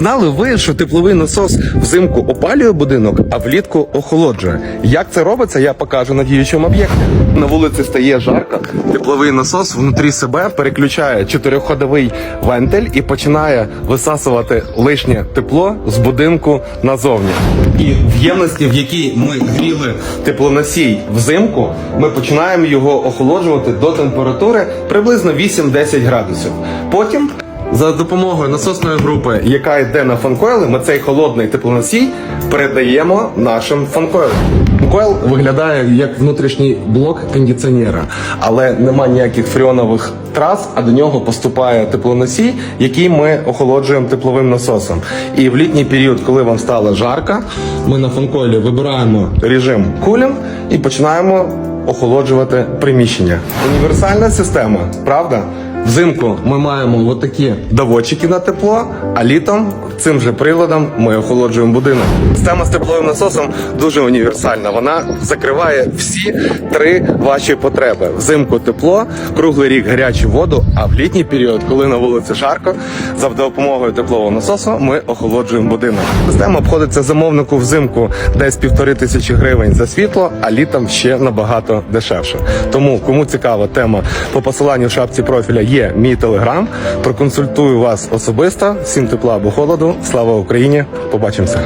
Знали ви, що тепловий насос взимку опалює будинок, а влітку охолоджує? Як це робиться, я покажу на діючому об'єкті. На вулиці стає жарко. Тепловий насос внутрі себе переключає чотириходовий вентиль і починає висасувати лишнє тепло з будинку назовні. І в ємності, в якій ми гріли теплоносій взимку, ми починаємо його охолоджувати до температури приблизно 8-10 градусів. Потім за допомогою насосної групи, яка йде на фанкойли, ми цей холодний теплоносій передаємо нашим фанкойлам. Фанкойл виглядає як внутрішній блок кондиціонера, але нема ніяких фреонових трас, а до нього поступає теплоносій, який ми охолоджуємо тепловим насосом. І в літній період, коли вам стало жарко, ми на фанкойлі вибираємо режим кулінг і починаємо охолоджувати приміщення. Універсальна система, правда? Взимку ми маємо отакі доводчики на тепло, а літом цим же приладом ми охолоджуємо будинок. Система з тепловим насосом дуже універсальна. Вона закриває всі три ваші потреби: взимку тепло, круглий рік гарячу воду. А в літній період, коли на вулиці жарко, за допомогою теплового насосу ми охолоджуємо будинок. Система обходиться замовнику взимку десь півтори тисячі гривень за світло, а літом ще набагато дешевше. Тому кому цікава тема по посиланню в шапці профіля є мій телеграм. Проконсультую вас особисто. Всім тепла або холоду. Слава Україні! Побачимося.